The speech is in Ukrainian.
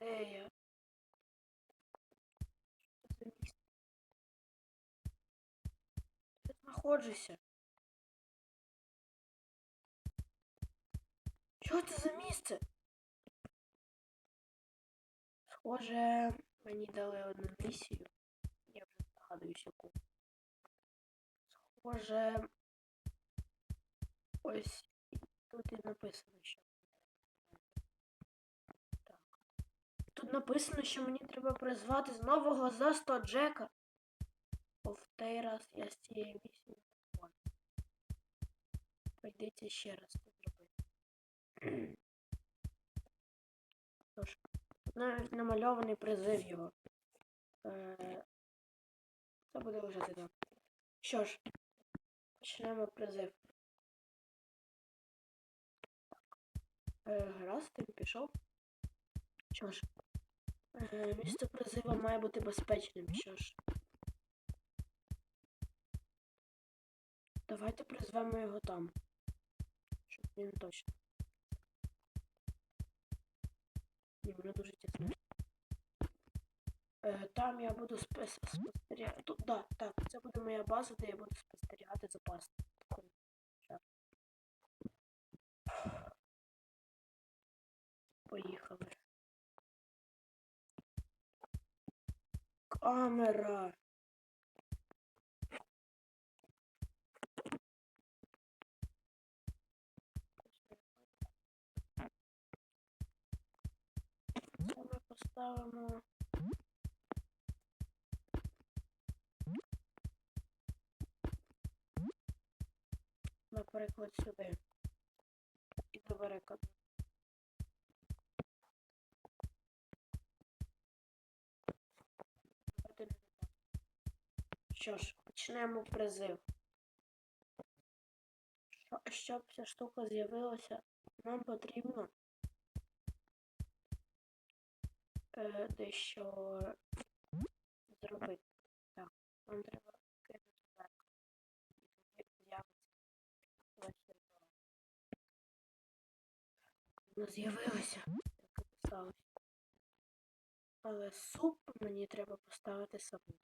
Де я? Де знаходжуся? Що це за місце? Схоже, мені дали одну місію. Я вже згадуюсь яку. Схоже. Ось тут і написано, що. Написано, що мені треба призвати знову глазастого Джека. Бо в той раз я з цієї місії не походжу. Прийдеться ще раз це зробити. Тож, навіть намальований призив його. Е, Це буде лежати так. Що ж, почнемо призив. Е, Гаразд, він пішов. Що ж, місце призива має бути безпечним. Що ж. Давайте призвемо його там. Щоб він точно. Ні, воно дуже тісно. Е, там я буду спостерігати. Тут, да, так, це буде моя база, де я буду спостерігати за пастою. Камера. Ми поставимо. Наприклад, сюди. І до перекладу. Що ж, почнемо призив. Що- Щоб ця штука з'явилася, нам потрібно е, дещо зробити. Так, нам треба кинути так. І тоді з'явиться. Воно з'явилося, як і писалось. Але суп мені треба поставити саму.